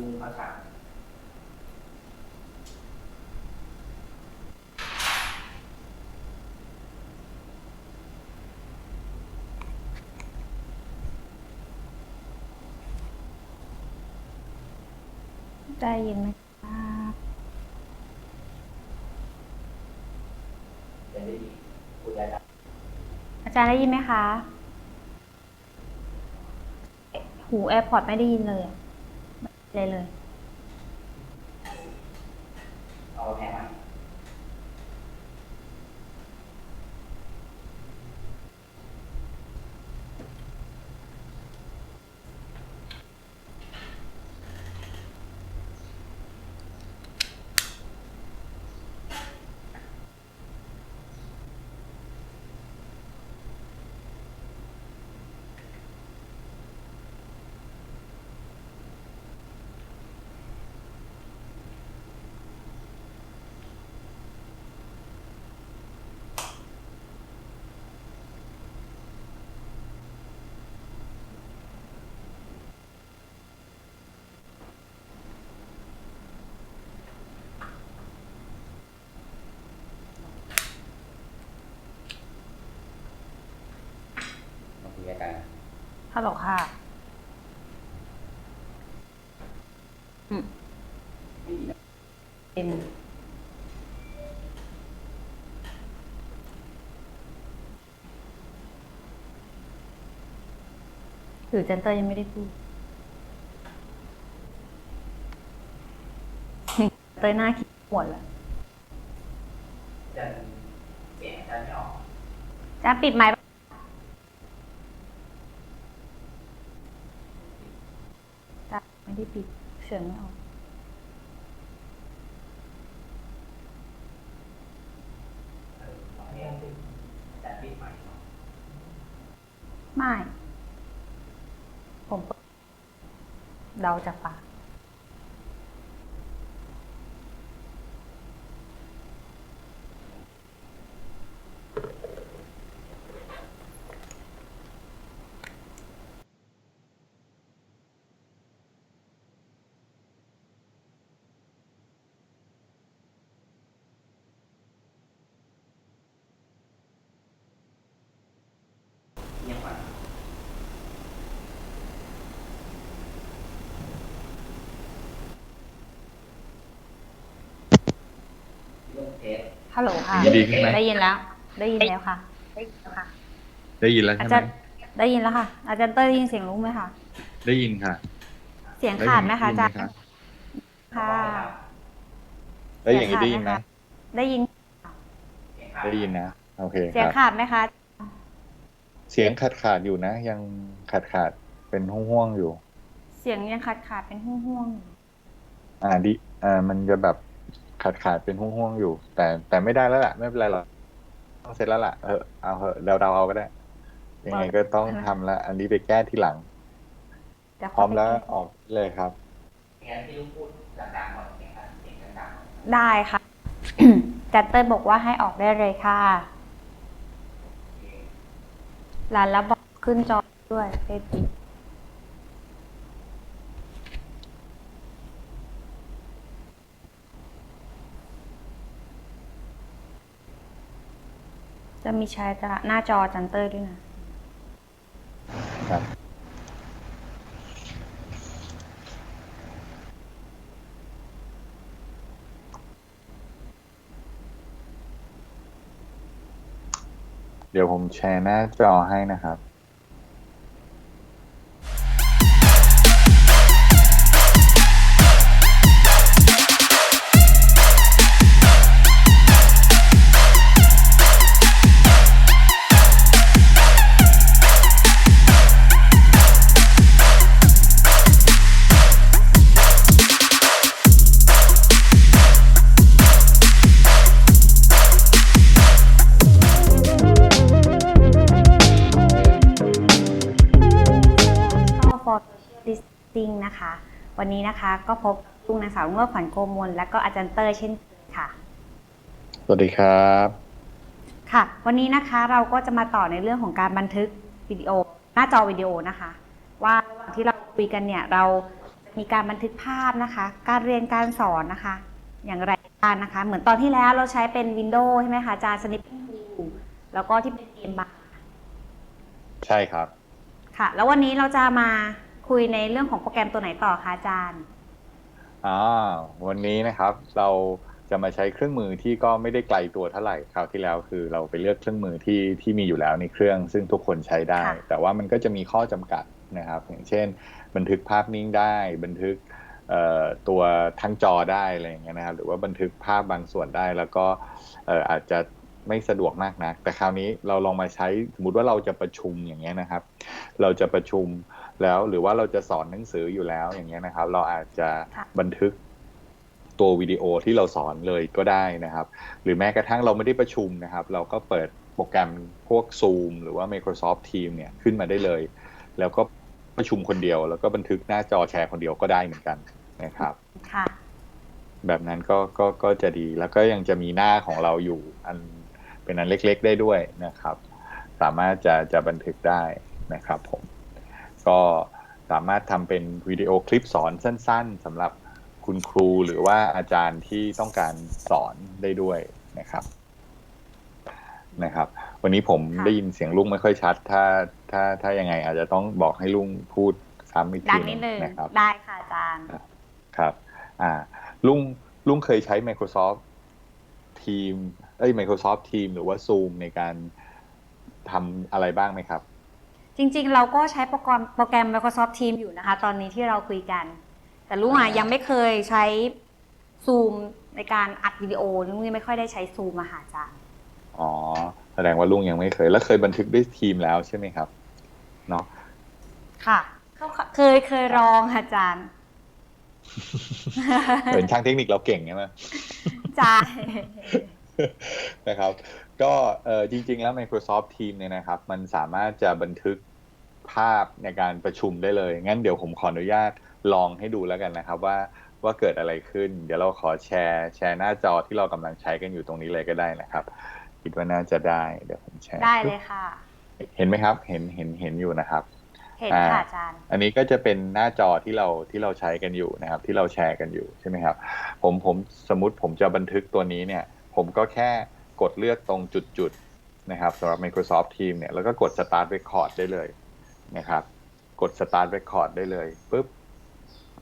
มุมพระถางได้ยินไหมครับจะได้ดีคุยได้อาจารย์ได้ยินไหมคะ หูแอร์พอร์ตไม่ได้ยินเลยอะไม่ได้ เลยเลย มาคุยกันฮัลโหลค่ะ อืมเป็นหรือเจนเตอร์ยังไม่ได้พูด เตยหน้าคิดหมดแล้วจะเสียงจะไม่ออกจะปิดไมค์ ปะจะไม่ได้ปิดเสียงไม่ออกเออลองเรียกสิจะปิดใหม่เนาะไม่ ผมเปิดเดาจากปากเงียบไปเรื่องเทส ฮัลโหลค่ะ ดีขึ้นไหมได้ยินแล้ว ได้ยินแล้วค่ะ ได้ยินแล้วค่ะได้ยินแล้วอาใช่ไหจามรย์ได้ยินแล้วค่ะ อาจารย์เต้ยได้ยินเสียงรู้ไหมคะ ได้ยินค่ะเสียงขาดไหมคะอาจารย์ได้ยินค่ะได้อย่างนี้ได้ยินไหมได้ยิน ได้ยินนะโอเคเสียงครับ ขาดไหมคะ เสียงขาดขาดๆอยู่นะ ยังขาดขาดๆเป็นห่วงๆอยู่ เสียงยังขาดขาดๆเป็นห่วงอ่าดิอ่ามันจะแบบ ขาดขาดๆเป็นห่วงๆอยู่ แต่แต่ไม่ได้แล้วล่ะไม่เป็นไรหรอกต้องเสร็จแล้วล่ะเออเอาเหอะเดาๆเอาก็ได้ ยังไงก็ต้องทำละอันนี้ไปแก้ทีหลังๆจะพร้อมแล้วออกเลยครับงั้นที่ลูกพูดดังๆหน่อยเสียงเสียงดังๆหน่อยได้ค่ะอาจัดเต้ยบอกว่าให้ออกได้เลยค่ะโอเคร้านแล้วบอกขึ้นจอด้วยเฟซบุ๊ก จะมีแชร์จหน้าจอจันเตอร์ด้วยนะ ครับ เดี๋ยวผมแชร์หน้าจอให้นะครับ วันนี้นะคะ ก็พบลุงนางสาวรุ่งโรจน์ขวัญโกมลและก็อาจารย์เตอร์เช่นเคยค่ะ สวัสดีครับ ค่ะ วันนี้นะคะเราก็จะมาต่อในเรื่องของการบันทึกวิดีโอ หน้าจอวิดีโอนะคะ ว่าระหว่างที่เราคุยกันเนี่ยเราจะมีการบันทึกภาพนะคะ การเรียนการสอนนะคะ อย่างไรบ้างนะคะ เหมือนตอนที่แล้วเราใช้เป็น Windows ใช่ไหมคะอาจารย์ Snipping View แล้วก็ที่เป็นเกมบาร์ใช่ครับ ค่ะ แล้ววันนี้เราจะมา คุยในเรื่องของโปรแกรมตัวไหนต่อคะอาจารย์ อ่าวันนี้นะครับเราจะมาใช้เครื่องมือที่ก็ไม่ได้ไกลตัวเท่าไหร่คราวที่แล้วคือเราไปเลือกเครื่องมือที่ที่มีอยู่แล้วในเครื่อง ซึ่งทุกคนใช้ได้ ค่ะ แต่ว่ามันก็จะมีข้อจำกัดนะครับ อย่างเช่น บันทึกภาพนิ่งได้ บันทึกเอ่อตัวทั้งจอได้อะไรอย่างเงี้ยนะครับ หรือว่าบันทึกภาพบางส่วนได้แล้วก็เอ่ออาจจะไม่สะดวกมากนัก แต่คราวนี้เราลองมาใช้สมมติว่าเราจะประชุมอย่างเงี้ยนะครับ เราจะประชุม แล้วหรือว่าเราจะสอนหนังสืออยู่แล้วอย่างเงี้ยนะครับ เราอาจจะค่ะบันทึกตัววิดีโอที่เราสอนเลยก็ได้นะครับ หรือแม้กระทั่งเราไม่ได้ประชุมนะครับ เราก็เปิดโปรแกรมพวก Zoom หรือว่า Microsoft Teams เนี่ยขึ้นมาได้เลย แล้วก็ประชุมคนเดียว แล้วก็บันทึกหน้าจอแชร์คนเดียวก็ได้เหมือนกันนะครับค่ะแบบนั้นก็ก็ก็จะดีแล้วก็ยังจะมีหน้าของเราอยู่ อันเป็นอันเล็กๆได้ด้วยนะครับ สามารถจะจะบันทึกได้นะครับผม ก็สามารถทำเป็นวิดีโอคลิปสอนสั้น ๆสำหรับคุณครูหรือว่าอาจารย์ที่ต้องการสอนได้ด้วยนะครับนะครับ วันนี้ผมค่ะได้ยินเสียงลุงไม่ค่อยชัด ถ้าถ้าถ้ายังไง อาจจะต้องบอกให้ลุงพูดซ้ำอีกดัทีงหนินึดงนึงนะครับ ได้ค่ะอาจารย์ ครับ อ่า ลุงลุงเคยใช้ Microsoft Team เอ้ย Microsoft Team หรือว่า Zoom ในการทำอะไรบ้างไหมครับ จริงๆ เราก็ใช้โปรแกรมโปรแกรม Microsoft Teams อยู่นะคะ ตอนนี้ที่เราคุยกัน แต่ลุงอะอ่ายัยังไม่เคยใช้ Zoom ในการอัดวิดีโอลุงยังไม่ค่อยได้ใช้ Zoom มาหาอาจารย์อ๋อ แสดงว่าลุงยังไม่เคย แล้วเคยบันทึกด้วยทีมแล้วใช่ไหมครับเนาะค่ะ เคยเคยลองค่ะอาจารย์เหมือนช่างเทคนิคเราเก่งใช่ไหมใช่ นะครับ ก็เออจริง ๆ แล้ว Microsoft Teams เนี่ยนะครับ มันสามารถจะบันทึกภาพในการประชุมได้เลย งั้นเดี๋ยวผมขออนุญาตลองให้ดูแล้วกันนะครับว่าว่าเกิดอะไรขึ้น เดี๋ยวเราขอแชร์แชร์หน้าจอที่เรากำลังใช้กันอยู่ตรงนี้เลยก็ได้นะครับ คิดว่าน่าจะได้เดี๋ยวผมแชร์ได้เลยค่ะ เห็นไหมครับ เห็นเห็นเห็นอยู่นะครับเห็นค่ะอาจารย์ อันนี้ก็จะเป็นหน้าจอที่เราที่เราใช้กันอยู่นะครับ ที่เราแชร์กันอยู่ใช่ไหมครับ ผมผมสมมติผมจะบันทึกตัวนี้เนี่ย ผมก็แค่กดเลือกตรงจุดๆนะครับสำหรับ Microsoft Teams เนี่ยแล้วก็กด Start Record ได้เลยนะครับ กด Start Record ได้เลยปุ๊บ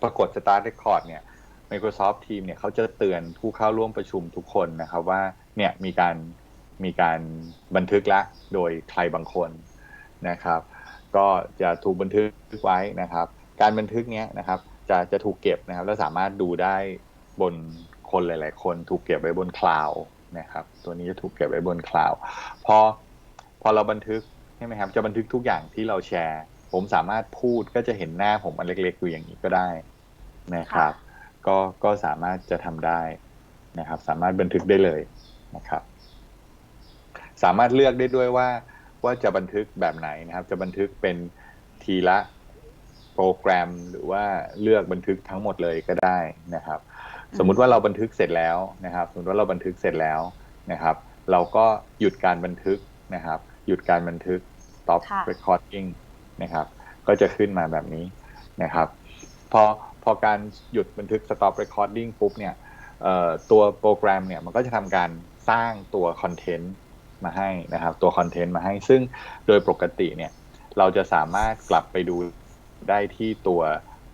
พอกด Start Record เนี่ย Microsoft Teams เนี่ยเขาจะเตือนผู้เข้าร่วมประชุมทุกคนนะครับว่าเนี่ยมีการมีการบันทึกละโดยใครบางคนนะครับ ก็จะถูกบันทึกไว้นะครับ การบันทึกเนี้ยนะครับจะจะถูกเก็บนะครับ แล้วสามารถดูได้บน คนหลาย ๆ คนถูกเก็บไว้บนคลาวนะครับ ตัวนี้จะถูกเก็บไว้บนคลาวพอพอเราบันทึกใช่ไหมครับ จะบันทึกทุกอย่างที่เราแชร์ ผมสามารถพูดก็จะเห็นหน้าผมอันเล็กๆอยู่อย่างนี้ก็ได้นะครับ ก็ก็สามารถจะทำได้นะครับ สามารถบันทึกได้เลยนะครับ สามารถเลือกได้ด้วยว่าว่าจะบันทึกแบบไหนนะครับ จะบันทึกเป็นทีละโปรแกรมหรือว่าเลือกบันทึกทั้งหมดเลยก็ได้นะครับ สมมุติว่าเราบันทึกเสร็จแล้วนะครับ สมมติว่าเราบันทึกเสร็จแล้วนะครับ เราก็หยุดการบันทึกนะครับ หยุดการบันทึก stop ค่ะ recording นะครับ ก็จะขึ้นมาแบบนี้นะครับ พอพอการหยุดบันทึก stop recording ปุ๊บเนี่ยเอ่อตัวโปรแกรมเนี่ยมันก็จะทำการสร้างตัวคอนเทนต์มาให้นะครับ ตัวคอนเทนต์มาให้ ซึ่งโดยปกติเนี่ยเราจะสามารถกลับไปดูได้ที่ตัว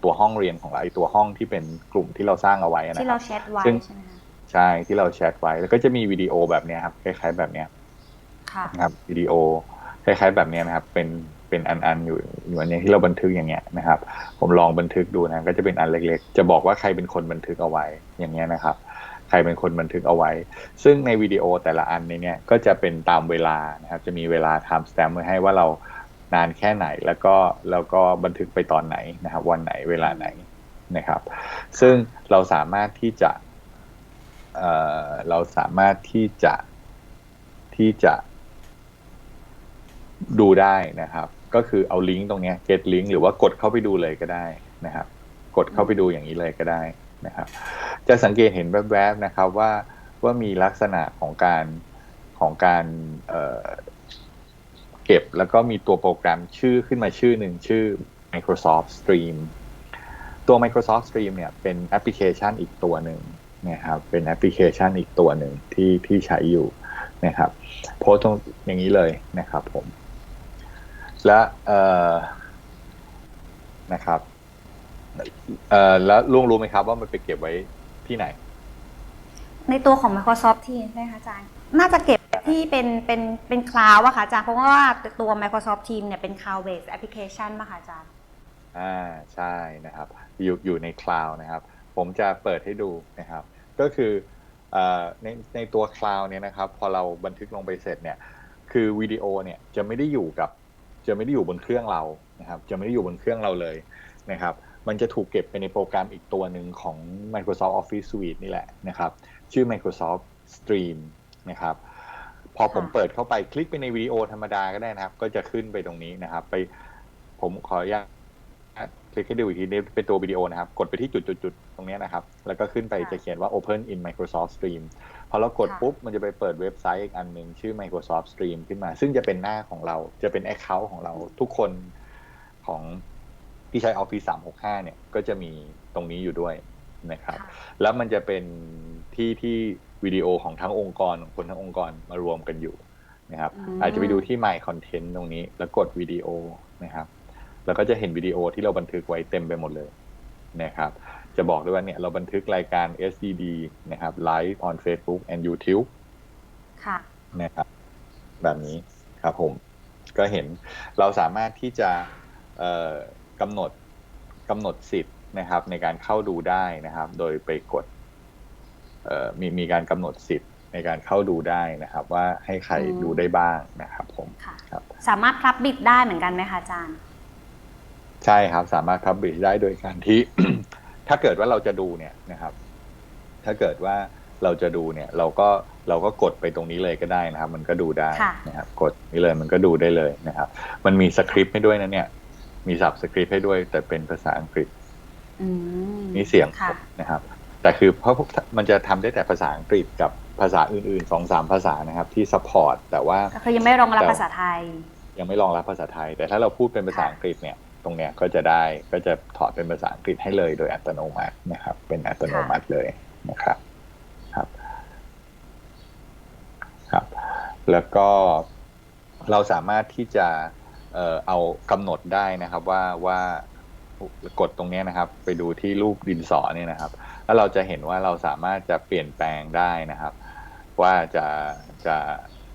ตัวห้องเรียนของเราไอ้ตัวห้องที่เป็นกลุ่มที่เราสร้างเอาไว้นะที่ครัเราบแชทไว้ซึ่งใช่ไหมคะใช่ที่เราแชทไว้แล้วก็จะมีวิดีโอแบบเนี้ยครับคล้ายๆแบบเนี้ยค่ะนะครับวิดีโอคล้ายๆแบบเนี้ยนะครับ เป็นเป็นอันๆอยู่อยู่อันเนี้ยที่เราบันทึกอย่างเงี้ยนะครับ ผมลองบันทึกดูนะก็จะเป็นอันเล็ก ๆ จะบอกว่าใครเป็นคนบันทึกเอาไว้อย่างเงี้ยนะครับ ใครเป็นคนบันทึกเอาไว้ ซึ่งในวิดีโอแต่ละอันในเนี้ยก็จะเป็นตามเวลานะครับ จะมีเวลา time stamp ไว้ให้ว่าเรา นานแค่ไหนแล้วก็แล้วก็บันทึกไปตอนไหนนะครับ วันไหนเวลาไหนนะครับ ซึ่งเราสามารถที่จะเเราสามารถที่จะที่จะดูได้นะครับ ก็คือเอาลิงก์ตรงนี้ get link หรือว่ากดเข้าไปดูเลยก็ได้นะครับ กดเข้าไปดูอย่างนี้เลยก็ได้นะครับ จะสังเกตเห็นแวบๆนะครับว่าว่ามีลักษณะของการของการ ก็บ แล้วก็มีตัวโปรแกรมชื่อขึ้นมาชื่อหนึ่งชื่อ Microsoft Stream ตัว Microsoft Stream เนี่ยเป็นแอปพลิเคชันอีกตัวหนึ่งนะครับเป็นแอปพลิเคชันอีกตัวหนึ่งที่ที่ใช้อยู่นะครับโพสต์ตรงอย่างนี้เลยนะครับผม และเอ่อนะครับเอ่อแล้วลุงรู้ไหมครับว่ามันไปเก็บไว้ที่ไหน ในตัวของ Microsoft Teams ใช่ไหมคะอาจารย์ น่าจะเก็บ ที่เป็นเป็นเป็นคลาวด์อะค่ะอาจารย์เพราะว่าตัว Microsoft Teams เนี่ยเป็น cloud based application มาค่ะอาจารย์อ่าใช่นะครับอยู่อยู่ในคลาวด์นะครับ ผมจะเปิดให้ดูนะครับ ก็คืออในในตัวคลาวด์เนี่ยนะครับ พอเราบันทึกลงไปเสร็จเนี่ย คือวิดีโอเนี่ยจะไม่ได้อยู่กับจะไม่ได้อยู่บนเครื่องเรานะครับ จะไม่ได้อยู่บนเครื่องเราเลยนะครับ มันจะถูกเก็บไปในโปรแกรมอีกตัวหนึ่งของ Microsoft Office Suite นี่แหละนะครับ ชื่อ Microsoft Stream นะครับ อผมค่ะเปิดเข้าไปคลิกไปในวิดีโอธรรมดาก็ได้นะครับ ก็จะขึ้นไปตรงนี้นะครับ ไปผมขออนุญาตคลิกให้ดูอีกทีนี้เป็นตัววิดีโอนะครับ กดไปที่จุดๆๆตรงเนี้ยนะครับ แล้วก็ขึ้นไปค่ะจะเขียนว่า Open in Microsoft Stream พอเรากดค่ะปุ๊บ มันจะไปเปิดเว็บไซต์อีกอันหนึ่งชื่อ Microsoft Stream ขึ้นมา ซึ่งจะเป็นหน้าของเราจะเป็น Account ของเราทุกคนของที่ใช้ Office 365 เนี่ย ก็จะมีตรงนี้อยู่ด้วย นะครับค่ะแล้วมันจะเป็นที่ที่วิดีโอของทั้งองค์กรของคนทั้งองค์กรมารวมกันอยู่นะครับอืมอาจจะไปดูที่ My Content ตรงนี้ แล้วกดวิดีโอนะครับ แล้วก็จะเห็นวิดีโอที่เราบันทึกไว้เต็มไปหมดเลยนะครับ จะบอกด้วยว่าเนี่ยเราบันทึกรายการ SDD นะครับ Live on Facebook and YouTube ค่ะนะครับ แบบนี้ครับผม ก็เห็นเราสามารถที่จะเอ่อกำหนดกำหนดสิทธิ์ นะครับ ในการเข้าดูได้นะครับ โดยไปกดเอ่อมีมีการกำหนดสิทธิ์ในการเข้าดูได้นะครับ ว่าให้ใครอืมดูได้บ้างนะครับ ผมค่ะครับสามารถพับบิดได้เหมือนกันไหมคะอาจารย์ ใช่ครับสามารถ publish ได้โดยการที่ ถ้าเกิดว่าเราจะดูเนี่ยนะครับ ถ้าเกิดว่าเราจะดูเนี่ย เราก็เราก็กดไปตรงนี้เลยก็ได้นะครับ มันก็ดูได้ค่ะนะครับ กดนี่เลยมันก็ดูได้เลยนะครับ มันมีสคริปต์ให้ด้วยนะเนี่ย มีสับสคริปต์ให้ด้วย แต่เป็นภาษาอังกฤษอื มนี่เสียงผค่ะมนะครับ แต่คือเพราะพวกมันจะทำได้แต่ภาษาอังกฤษกับภาษาอื่นๆสองสามภาษานะครับ ที่ support แต่ว่าก็คือยังไม่รองรับแต่ภาษาไทย ยังไม่รองรับภาษาไทย แต่ถ้าเราพูดเป็นภาษาค่ะอังกฤษเนี่ยตรงเนี้ยก็จะได้ก็จะถอดเป็นภาษาอังกฤษให้เลยโดยอัตโนมัตินะครับ เป็นอัตโนมัติเลยนะครับครับ ครับ แล้วก็เราสามารถที่จะเอ่อเอากำหนดได้นะครับว่าว่า กดตรงเนี้ยนะครับ ไปดูที่รูปดินสอเนี่ยนะครับ แล้วเราจะเห็นว่าเราสามารถจะเปลี่ยนแปลงได้นะครับ ว่าจะจะ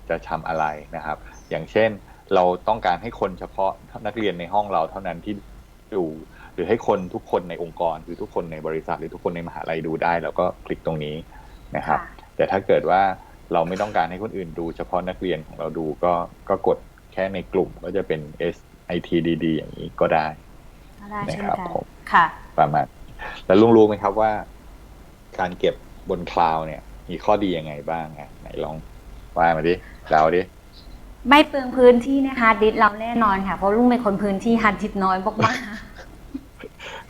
จะทำอะไรนะครับ อย่างเช่นเราต้องการให้คนเฉพาะนักเรียนในห้องเราเท่านั้นที่ดูหรือให้คนทุกคนในองค์กรหรือทุกคนในบริษัท หรือทุกคนในมหาลัยดูได้แล้วก็คลิกตรงนี้นะครับค่ะแต่ถ้าเกิดว่าเราไม่ต้องการให้คนอื่นดูเฉพาะนักเรียนของเราดูก็ก็กดแค่ในกลุ่มก็จะเป็น S I T D D อย่างนี้ก็ได้ก็ ได้นะเช่นครับกันผมค่ะ ประมาณแล้วลุงรู้ไหมครับว่า การเก็บบนคลาวด์เนี่ย มีข้อดียังไงบ้างไงไหนลองว่ามาดิเราดิไม่เปลืองพื้นที่ในฮาร์ดดิสก์เราแน่นอนค่ะเพราะลุงเป็นคนพื้นที่ฮาร์ดดิสก์น้อยมาก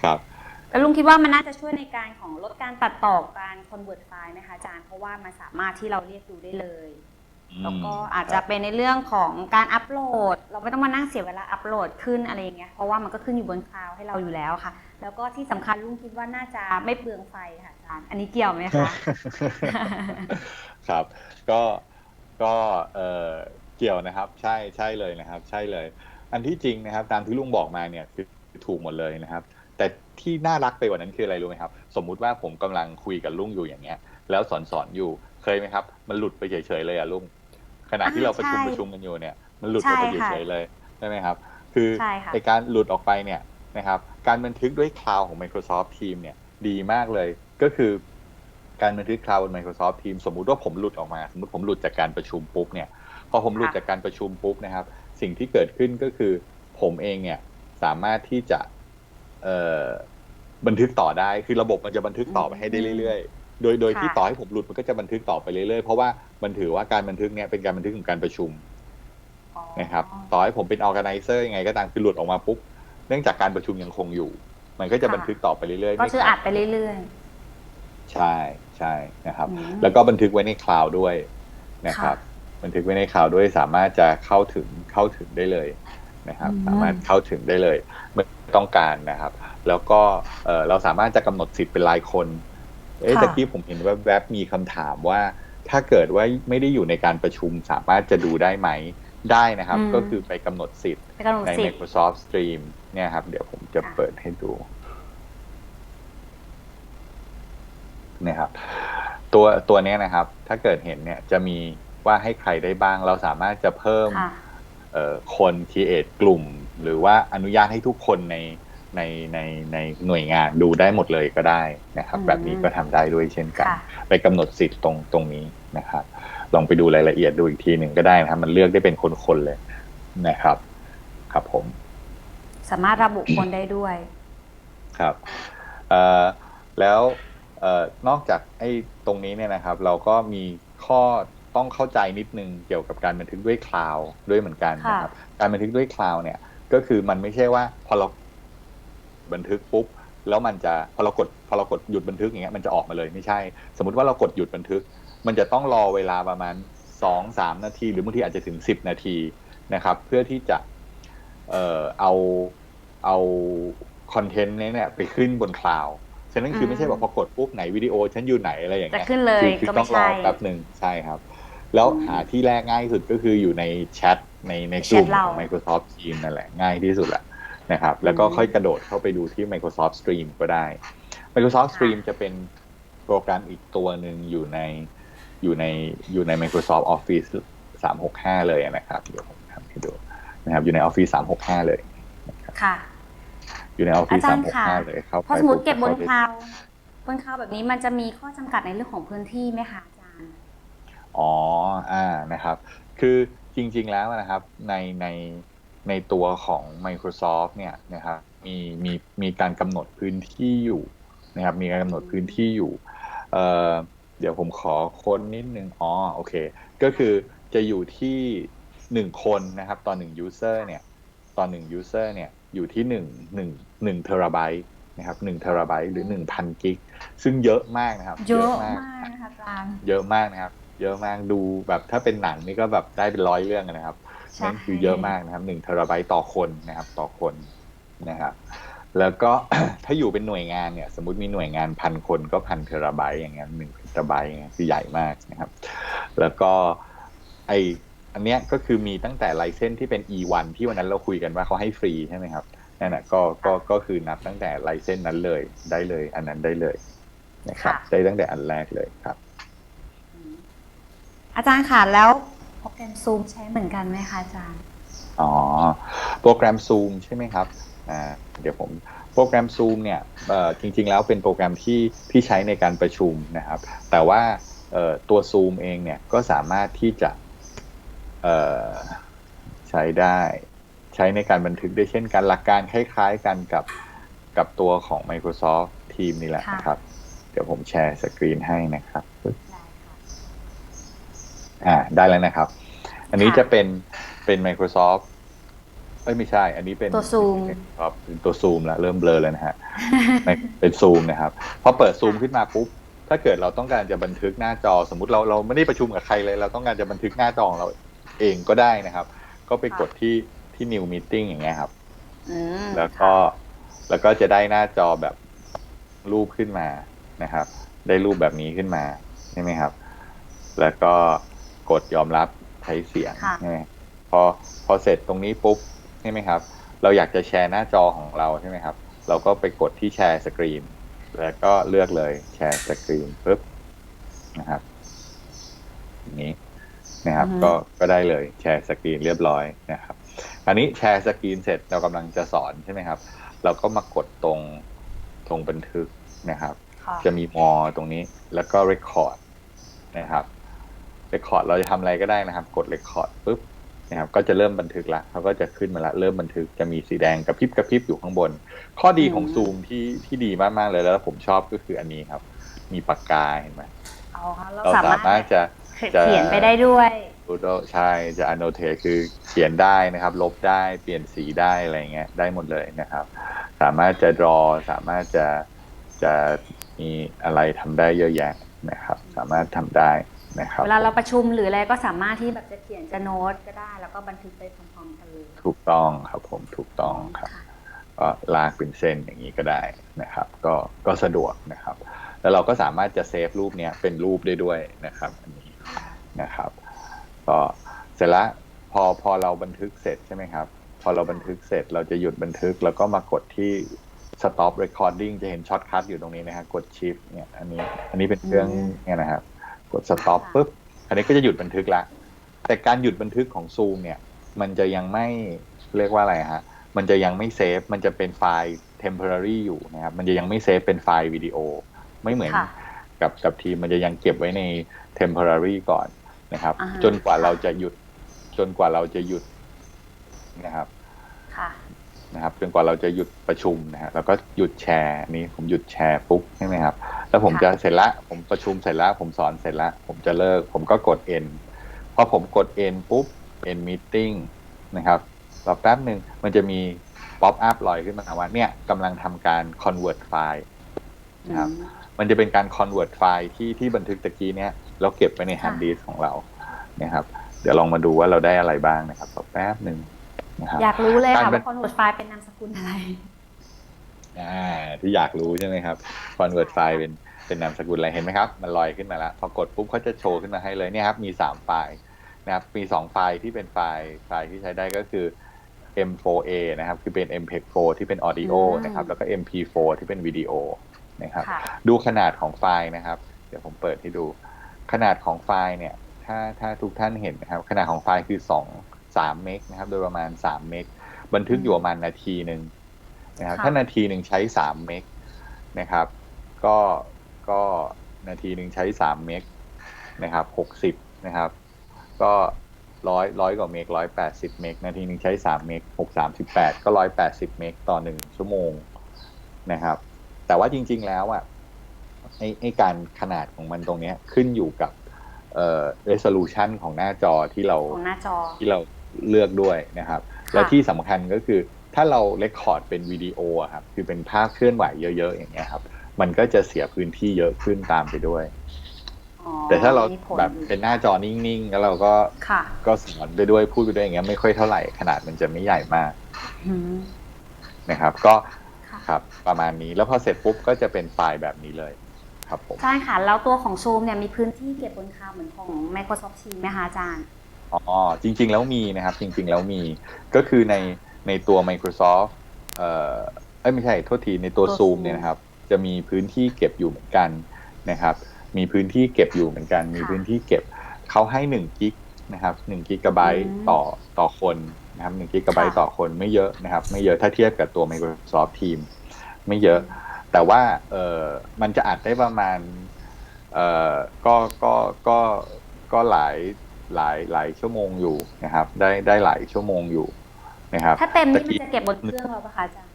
ครับๆแล้วลุงคิดว่ามันน่าจะช่วยในการของลดการตัดต่อการคอนเวิร์ตไฟล์ไหมคะอาจารย์เพราะว่ามันสามารถที่เราเรียกดูได้เลย แล้วก็อาจจะเป็นในเรื่องของการอัปโหลด เราไม่ต้องมานั่งเสียเวลาอัปโหลดขึ้นอะไรอย่างเงี้ยเพราะว่ามันก็ขึ้นอยู่บนคลาวด์ให้เราอยู่แล้วค่ะ แล้วก็ที่สำคัญลุงคิดว่าน่าจะไม่เปลืองไฟค่ะอาจารย์อันนี้เกี่ยวไหมคะครับ ก็ก็เออเกี่ยวนะครับ ใช่ใช่เลยนะครับ ใช่เลย อันที่จริงนะครับ ตามที่ลุงบอกมาเนี่ยคือถูกหมดเลยนะครับ แต่ที่น่ารักไปกว่านั้นคืออะไรรู้ไหมครับ สมมุติว่าผมกำลังคุยกับลุงอยู่อย่างเงี้ย แล้วสอนสอนอยู่เคยไหมครับ มันหลุดไปเฉยๆเลยอะลุง ขณะที่เราประชุมอ่าใช่ประชุมกันอยู่เนี่ยมันหลุดออกไปใช่ค่ะเฉยๆเลยใช่ไหมครับ คือใช่ค่ะในการหลุดออกไปเนี่ยนะครับการบันทึกด้วยคลาวของ Microsoft Teams เนี่ยดีมากเลยก็คือการบันทึกคลาวบน Microsoft Teams สมมุติว่าผมหลุดออกมา สมมติผมหลุดจากการประชุมปุ๊บเนี่ยพอผมหลุดค่ะจากการประชุมปุ๊บนะครับ สิ่งที่เกิดขึ้นก็คือผมเองเนี่ยสามารถที่จะเอ่อบันทึกต่อได้คือระบบมันจะบันทึกต่อไปให้ได้เรื่อยๆ โดยโดยที่ค่ะต่อให้ผมหลุดมันก็จะบันทึกต่อไปเรื่อยๆ เพราะว่ามันถือว่าการบันทึกเนี่ยเป็นการบันทึกของการประชุมอ๋อนะครับต่อให้ผมเป็น organizer ยังไงก็ตามคือหลุดออกมาปุ๊บเนื่องจากการประชุมยังคงอยู่ มันก็จะค่ะบันทึกต่อไปเรื่อยๆก็คือไม่ขาอัดไปเรื่อยใช่ใช่นะครับอืมแล้วก็บันทึกไว้ในคลาวด์ด้วยนะครับ บันทึกไว้ในคลาวด์ด้วยสามารถจะเข้าถึงเข้าถึงได้เลยนะครับอืมสามารถเข้าถึงได้เลยเมื่อต้องการนะครับ แล้วก็เอ่อเราสามารถจะกำหนดสิทธิ์เป็นรายคน เอ๊ะค่ะ ตะกี้ผมเห็นว่าแวบๆมีคำถามว่า ถ้าเกิดว่าไม่ได้อยู่ในการประชุมสามารถจะดูได้ไหมได้นะครับก็คือไปกำหนดสิทธิ์ไปกำหนดใน สิทธิ์ Microsoft Stream เนี่ยครับ เดี๋ยวผมจะค่ะเปิดให้ดูนะครับ ตัวตัวเนี้ยนะครับ ถ้าเกิดเห็นเนี่ยจะมีว่าให้ใครได้บ้าง เราสามารถจะเพิ่ม ค่ะ เอ่อคน create กลุ่ม หรือว่าอนุญาตให้ทุกคนใน ในในในหน่วยงานดูได้หมดเลยก็ได้นะครับอืมแบบนี้ก็ทำได้ด้วยเช่นกันค่ะไปกำหนดสิทธิ์ตรงตรงนี้นะครับ ลองไปดูรายละเอียดดูอีกทีหนึ่งก็ได้นะครับ มันเลือกได้เป็นคนๆเลยนะครับ ครับผม สามารถระบุคนได้ด้วย ครับเอ่อแล้วเอ่อนอกจากไอ้ตรงนี้เนี่ยนะครับ เราก็มีข้อต้องเข้าใจนิดนึงเกี่ยวกับการบันทึกด้วยคลาวด์ด้วยเหมือนกันนะครับ การบันทึกด้วยคลาวด์เนี่ย ก็คือมันไม่ใช่ว่าพอเรา บันทึกปุ๊บแล้วมันจะพอเรากดพอเรากดหยุดบันทึกอย่างเงี้ยมันจะออกมาเลยไม่ใช่ สมมติว่าเรากดหยุดบันทึก มันจะต้องรอเวลาประมาณสองสามนาที หรือบางทีอาจจะถึงสิบนาทีนะครับ เพื่อที่จะเอ่อเอาเอาคอนเทนต์นี้เนี่ยไปขึ้นบนคลาวด์ฉะนั้นคือไม่ใช่แบบพอกดปุ๊บไหนวิดีโอฉันอยู่ไหนอะไรอย่างจะเงี้ยขึ้นเลยคือคือก็ต้ไม่องรอใช่แป๊บหนึ่งใช่ครับ แล้วอืมหาที่แรกง่ายที่สุดก็คืออยู่ในแชทในในกลุ่มแชทเราของ Microsoft Teams นั่นแหละง่ายที่สุดแหละ นะครับแล้วก็อืมค่อยกระโดดเข้าไปดูที่ Microsoft Stream ก็ได้ Microsoft ค่ะ Stream จะเป็นโปรแกรมอีกตัวหนึ่งอยู่ในอยู่ในอยู่ใน Microsoft Office 365 เลยนะครับเดี๋ยวผมทำให้ดูนะครับอยู่ใน Office 365 เลยค่ะ อยู่ใน Office อาจารย์ค่ะ365 เลยเข้าไปพอสมมติเก็บบนปุ๊คลาวด์บนคลาวด์แบบนี้มันจะมีข้อจำกัดในเรื่องของพื้นที่ไหมคะอาจารย์ อ๋ออ่านะครับ คือจริง ๆแล้วนะครับในใน ในตัวของ Microsoft เนี่ยนะครับมีมีมีการกำหนดพื้นที่อยู่นะครับมีการกำหนดพื้นที่อยู่เอ่อเดี๋ยวผมขอค้นนิดนึงอ๋อโอเค ก็คือจะอยู่ที่หนึ่งคนนะครับต่อหนึ่ง user เนี่ยต่อหนึ่ง user เนี่ยอยู่ที่หนึ่งหนึ่งหนึ่งเทราไบต์นะครับหนึ่งเทราไบต์หรือหนึ่งพันกิกซึ่งเยอะมากนะครับ เยอะมากนะคะอาจารย์เยอะมากนะครับ เยอะมากดูแบบถ้าเป็นหนังนี่ก็แบบได้เป็นร้อยเรื่องนะครับใช่ นั่นคือเยอะมากนะครับหนึ่งเทราไบต์ต่อคนนะครับต่อคนนะครับแล้วก็ถ้าอยู่เป็นหน่วยงานเนี่ย สมมติมีหน่วยงานพันคนก็พันเทราไบต์อย่างเงี้ยหนึ่งเทราไบต์อย่างเงี้ยคือใหญ่มากนะครับ แล้วก็ไออันเนี้ยก็คือมีตั้งแต่ไลเซนที่เป็น E1 ที่วันนั้นเราคุยกันว่าเขาให้ฟรีใช่ไหมครับนั่นแหะก็ก็ก็คือนับตั้งแต่ไลเซนนั้นเลยได้เลย อันนั้นได้เลยนะครับค่ะได้ตั้งแต่อันแรกเลยครับ อาจารย์ค่ะแล้ว โปรแกรมซูมใช้เหมือนกันไหมคะอาจารย์ อ๋อ โปรแกรม Zoom ใช่ไหมครับอ่าเดี๋ยวผมโปรแกรม Zoom เนี่ยเอ่อจริงๆแล้วเป็นโปรแกรมที่ที่ใช้ในการประชุมนะครับ แต่ว่าเอ่อตัว Zoom เองเนี่ยก็สามารถที่จะเอ่อใช้ได้ใช้ในการบันทึกได้เช่นกันหลักการคล้ายๆกันกับกับตัวของ Microsoft Teams นี่แหละค่ะนะครับ เดี๋ยวผมแชร์สกรีนให้นะครับได้ค่ะ อ่าได้แล้วนะครับ อันนี้ค่ะจะเป็นเป็น Microsoft เอ้ยไม่ใช่ อันนี้เป็นตัว Zoom ครับเป็นตัวซูมแล้วเริ่มเบลอแล้วนะฮะไม่เป็นซูมนะครับพอเปิดซูมขึ้นมาปุ๊บถ้าเกิดเราต้องการจะบันทึกหน้าจอสมมุติเราเราไม่ได้ประชุมกับใครเลย เราต้องการจะบันทึกหน้าจอของเราเองก็ได้นะครับ ก็ไปกดที่ที่ new meeting อย่างเงี้ยครับอืมแล้วก็แล้วก็จะได้หน้าจอแบบรูปขึ้นมานะครับ ได้รูปแบบนี้ขึ้นมาใช่ไหมครับ แล้วก็ กดยอมรับใช้เสียงค่ะใช่ไหมพอพอเสร็จตรงนี้ปุ๊บใช่ไหมครับ เราอยากจะแชร์หน้าจอของเราใช่ไหมครับ เราก็ไปกดที่แชร์สกรีนแล้วก็เลือกเลยแชร์สกรีนปุ๊บนะครับอย่างนี้นะครับอือฮึก็ก็ได้เลยแชร์สกรีนเรียบร้อยนะครับอันนี้แชร์สกรีนเสร็จเรากำลังจะสอนใช่ไหมครับ เราก็มากดตรงตรงบันทึกนะครับค่ะจะมีมอตรงนี้แล้วก็ Record นะครับ Record เราจะทำอะไรก็ได้นะครับ กด Record ปุ๊บนะครับก็จะเริ่มบันทึกละเขาก็จะขึ้นมาละเริ่มบันทึกจะมีสีแดงกระพริบกระพริบอยู่ข้างบน ข้อดีของอืม Zoom ที่ที่ดีมากๆเลยแล้วผมชอบก็คืออันนี้ครับ มีปากกาเห็นไหมเอาค่ะเราเราสาสามารารถถจะจะเขียนไปได้ด้วย Doodle ใช่จะ annotate คือเขียนได้นะครับ ลบได้เปลี่ยนสีได้อะไรเงี้ยได้หมดเลยนะครับ สามารถจะ draw สามารถจะจะมีอะไรทำได้เยอะแยะนะครับ สามารถทำได้ นะครับเวลาเราประชุมหรืออะไรก็สามารถที่แบบจะเขียนจะโน้ตก็ได้ แล้วก็บันทึกไปพร้อมๆกันเลยถูกต้องครับผมถูกต้องครับค่ะก็ลากเป็นเส้นอย่างนี้ก็ได้นะครับ ก็ก็สะดวกนะครับ แล้วเราก็สามารถจะเซฟรูปเนี้ยเป็นรูปได้ด้วยนะครับ อันนี้นะครับก็เสร็จแล้วพอพอเราบันทึกเสร็จใช่ไหมครับ พอเราบันทึกเสร็จเราจะหยุดบันทึกแล้วก็มากดที่ stop recording จะเห็นช็อตคัทอยู่ตรงนี้นะครับกด shift เนี่ยอันนี้อันนี้เป็นเครื่องเนี่ยนะครับ กด stop ปุ๊บอันนี้ก็จะหยุดบันทึกละ แต่การหยุดบันทึกของ Zoom เนี่ย มันจะยังไม่เรียกว่าอะไรฮะ มันจะยังไม่เซฟ มันจะเป็นไฟล์ temporary อยู่นะครับ มันจะยังไม่เซฟเป็นไฟล์วิดีโอ ไม่เหมือนค่ะกับกับทีมมันจะยังเก็บไว้ใน temporary ก่อนนะครับอ่าฮะจนกว่าเราจะหยุด จนกว่าเราจะหยุดนะครับค่ะ นะครับจนกว่าเราจะหยุดประชุมนะฮะแล้วก็หยุดแชร์นี่ผมหยุดแชร์ปุ๊บใช่ไหมครับ แล้วผมค่ะจะเสร็จละผมประชุมเสร็จแล้วผมสอนเสร็จแล้วผมจะเลิก ผมก็กด end พอผมกด end ปุ๊บ end meeting นะครับรอแป๊บหนึ่งมันจะมี pop up ลอยขึ้นมาว่าเนี่ยกำลังทำการ convert ไฟล์นะครับอืมมันจะเป็นการ convert ไฟล์ที่ที่บันทึกตะกี้เนี่ยเราเก็บไว้ใน hard disk ของเรานะครับ เดี๋ยวลองมาดูว่าเราได้อะไรบ้างนะครับรอแป๊บหนึ่ง นะครับอยากรู้เลยการค่ะเป็นว่าคอนเวิร์ตไฟล์เป็นนามสกุลอะไรอ่าที่อยากรู้ใช่ไหมครับ convert ไฟล์เป็นเป็นนามสกุลอะไรเห็นไหมครับ มันลอยขึ้นมาแล้ว พอกดปุ๊บเขาจะโชว์ขึ้นมาให้เลยเนี่ยครับมี 3 ไฟล์นะครับมี 2 ไฟล์ที่เป็นไฟล์ไฟล์ที่ใช้ได้ก็คือ M4A นะครับคือเป็น MPEG 4 ที่เป็น audio อืมนะครับแล้วก็ MP4 ที่เป็นวิดีโอนะครับค่ะดูขนาดของไฟล์นะครับ เดี๋ยวผมเปิดให้ดู ขนาดของไฟล์เนี่ย ถ้าถ้าทุกท่านเห็นนะครับ ขนาดของไฟล์คือ2 3เมกนะครับ โดยประมาณ3เมกบันทึกอยู่ประมาณนาทีหนึ่งนะครับค่ะถ้านาทีหนึ่งใช้3เมกนะครับ ก็ก็นาทีหนึ่งใช้3เมกนะครับ60นะครับ ก็ร้อยร้อยกว่าเมกร้อยแปดสิบเมกนาทีหนึ่งใช้สามเมกหกสามสิบแปดก็ร้อยแปดสิบเมกต่อหนึ่งชั่วโมงนะครับ แต่ว่าจริง ๆแล้วอะไอ้ไอ้การขนาดของมันตรงเนี้ยขึ้นอยู่กับเอ่อ resolution ของหน้าจอที่เราของหน้าจอที่เรา เลือกด้วยนะครับ และที่สำคัญก็คือถ้าเราเลคคอร์ดเป็นวิดีโออะครับคือเป็นภาพเคลื่อนไหวเยอะ ๆ อย่างเงี้ยครับ มันก็จะเสียพื้นที่เยอะขึ้นตามไปด้วยอ๋อแต่ถ้าเรามีผลแบบเป็นหน้าจอนิ่งๆ แล้วเราก็ค่ะก็สอนไปด้วยพูดไปด้วยอย่างเงี้ยไม่ค่อยเท่าไหร่ขนาดมันจะไม่ใหญ่มากอืมนะครับ ก็ค่ะครับประมาณนี้แล้วพอเสร็จปุ๊บก็จะเป็นไฟล์แบบนี้เลยครับผมใช่ค่ะ แล้วตัวของ Zoom เนี่ยมีพื้นที่เก็บบนคลาวด์เหมือนของ Microsoft Teams ไหมคะอาจารย์ อ๋อจริง ๆ แล้วมีนะครับ จริง ๆ แล้วมีก็คือในในตัว Microsoft เอ่อเอ้ยไม่ใช่โทษทีในตัว ตัว Zoom Zoom เนี่ยนะครับ จะมีพื้นที่เก็บอยู่เหมือนกันนะครับ มีพื้นที่เก็บอยู่เหมือนกัน มีพื้นที่เก็บเขาให้หนึ่งกิกนะครับหนึ่งกิกะไบต์ต่อต่อคนนะครับหนึ่งกิกะไบต์ต่อคนไม่เยอะนะครับ ไม่เยอะถ้าเทียบกับตัว Microsoft Teams ไม่เยอะ แต่ว่าเออมันจะอัดได้ประมาณเออก็ก็ก็ก็หลาย หลายหลายชั่วโมงอยู่นะครับ ได้ได้หลายชั่วโมงอยู่นะครับ ถ้าเต็มนี่ตะมันกี้จะเก็บบนเครื่องเราปะคะอาจารย์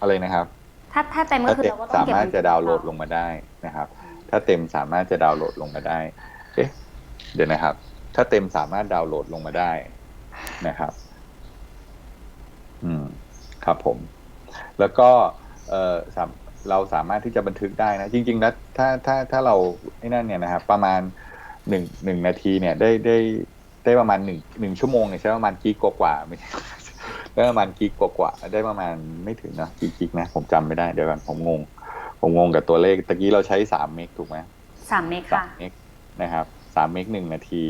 อะไรนะครับ ถ้าถ้าเต็มก็ถ้าคือเต็มเราก็ต้องสาเก็บมารถบนจะดาวน์โหลดเคลรื่องงมาได้นะครับ ถ้าเต็มสามารถจะดาวน์โหลดลงมาได้เอ๊ะเดี๋ยวนะครับ ถ้าเต็มสามารถดาวน์โหลดลงมาได้นะครับ อืมครับผม แล้วก็ เออสามเราสามารถที่จะบันทึกได้นะ จริงๆนะถ้าถ้าถ้าเราไอ้นั่นเนี่ยนะครับ ประมาณ หนึ่งหนึ่งนาทีเนี่ยได้ได้ได้ประมาณหนึ่งหนึ่งชั่วโมงเนี่ยใช้ประมาณกิกกว่าๆไม่ใช่ได้ประมาณกิกกว่าๆได้ประมาณไม่ถึงนะกี่กิกนะ ผมจำไม่ได้เดี๋ยวก่อนผมงง ผมงงกับตัวเลขตะกี้เราใช้สามเมกถูกไหมสามเมกสาค่ะมเมกนะครับสามเมกหนึ่งนาที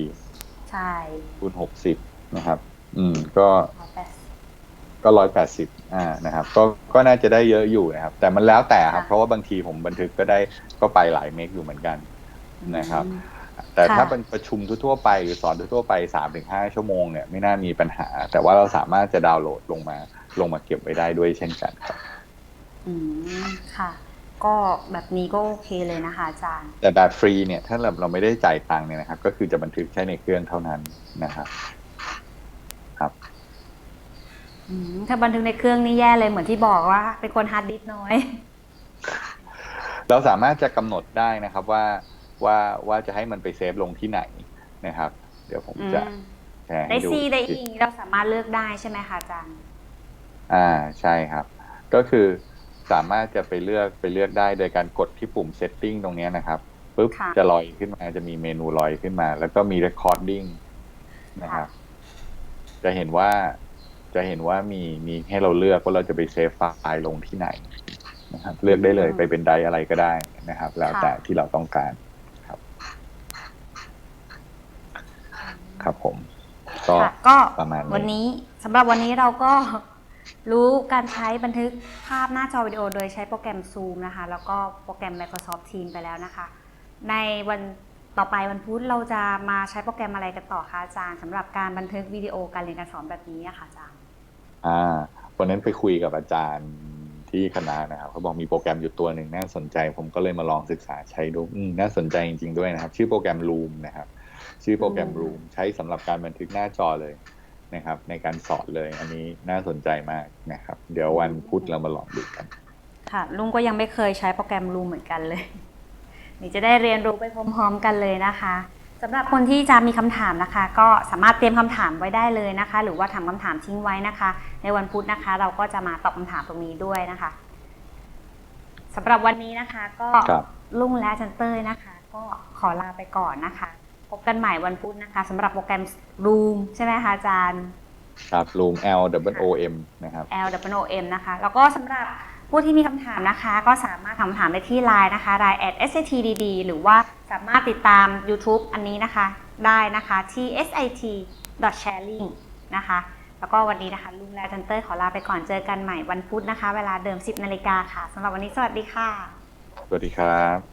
ใช่คูณหกสิบนะครับ อืมก็ร้อยแปดสิบก็ร้อยแปดสิบอ่านะครับ ก็ก็น่าจะได้เยอะอยู่นะครับ แต่มันแล้วแต่ครับค่ะเพราะว่าบางทีผมบันทึกก็ได้ก็ไปหลายเมกอยู่เหมือนกันนะครับอืม แต่ถ้าค่ะเป็นประชุมทั่วๆไปหรือสอนทั่วๆไปสามถึงห้าชั่วโมงเนี่ยไม่น่ามีปัญหา แต่ว่าเราสามารถจะดาวน์โหลดลงมาลงมาเก็บไว้ได้ด้วยเช่นกันครับอืมค่ะ ก็แบบนี้ก็โอเคเลยนะคะอาจารย์ แต่แบบฟรีเนี่ยถ้าเราเราไม่ได้จ่ายตังค์เนี่ยนะครับ ก็คือจะบันทึกใช้ในเครื่องเท่านั้นนะครับอืมถ้าบันทึกในเครื่องนี่แย่เลยเหมือนที่บอกว่า เป็นคนฮาร์ดดิสก์น้อย เราสามารถจะกำหนดได้นะครับว่า ว่าว่าจะให้มันไปเซฟลงที่ไหนนะครับ เดี๋ยวผมอืมจะแชร์ได้ให้ดูซีได้อีเราสามารถเลือกได้ใช่ไหมคะอาจารย์อ่าใช่ครับ ก็คือสามารถจะไปเลือกไปเลือกได้โดยการกดที่ปุ่ม setting ตรงเนี้ยนะครับปุ๊บค่ะจะลอยขึ้นมาจะมีเมนูลอยขึ้นมา แล้วก็มี recording นะครับ จะเห็นว่าจะเห็นว่ามีมีให้เราเลือกว่าเราจะไปเซฟไฟล์ลงที่ไหนนะครับ เลือกได้เลยอืมไปเป็นไดร์อะไรก็ได้นะครับ แล้วค่ะแต่ที่เราต้องการ ครับครับผม ก็ค่ะก็ประมาณนี้วันนี้สำหรับวันนี้เราก็รู้การใช้บันทึกภาพหน้าจอวิดีโอโดยใช้โปรแกรม Zoom นะคะ แล้วก็โปรแกรม Microsoft Teams ไปแล้วนะคะ ในวันต่อไปวันพุธเราจะมาใช้โปรแกรมอะไรกันต่อคะอาจารย์สำหรับการบันทึกวิดีโอการเรียนการสอนแบบนี้อะค่ะอาจารย์ อ่าวันนั้นไปคุยกับอาจารย์ที่คณะนะครับเขาบอกมีโปรแกรมอยู่ตัวหนึ่งน่าสนใจ ผมก็เลยมาลองศึกษาใช้ดูอืมน่าสนใจจริงๆด้วยนะครับ ชื่อโปรแกรม Loom นะครับ ชื่อโปรแกรมอืม Loom ใช้สำหรับการบันทึกหน้าจอเลยนะครับ ในการสอนเลยอันนี้น่าสนใจมากนะครับ เดี๋ยววันพุธเรามาลองดูกัน ค่ะ ลุงก็ยังไม่เคยใช้โปรแกรม Loom เหมือนกันเลย นี่จะได้เรียนรู้ไปพร้อมๆกันเลยนะคะสำหรับคนที่จะมีคำถามนะคะ ก็สามารถเตรียมคำถามไว้ได้เลยนะคะ หรือว่าถามคำถามทิ้งไว้นะคะ ในวันพุธนะคะ เราก็จะมาตอบคำถามตรงนี้ด้วยนะคะสำหรับวันนี้นะคะ ก็ครับลุงและอาจันเต้ยนะคะ ก็ขอลาไปก่อนนะคะ พบกันใหม่วันพุธนะคะสำหรับโปรแกรม Loom ใช่ไหมคะอาจารย์ ครับ Loom L W O M นะครับ L W O M นะคะ แล้วก็สำหรับผู้ที่มีคำถามนะคะ ก็สามารถถามคำถามได้ที่ Line นะคะ Line at SATDD หรือว่าสามารถติดตาม YouTube อันนี้นะคะ ได้นะคะที่ sit sharing นะคะ แล้วก็วันนี้นะคะลุงและจันเตอร์ขอลาไปก่อนเจอกันใหม่วันพุธนะคะ เวลาเดิม 10นาฬิกาค่ะสำหรับวันนี้สวัสดีค่ะ สวัสดีครับ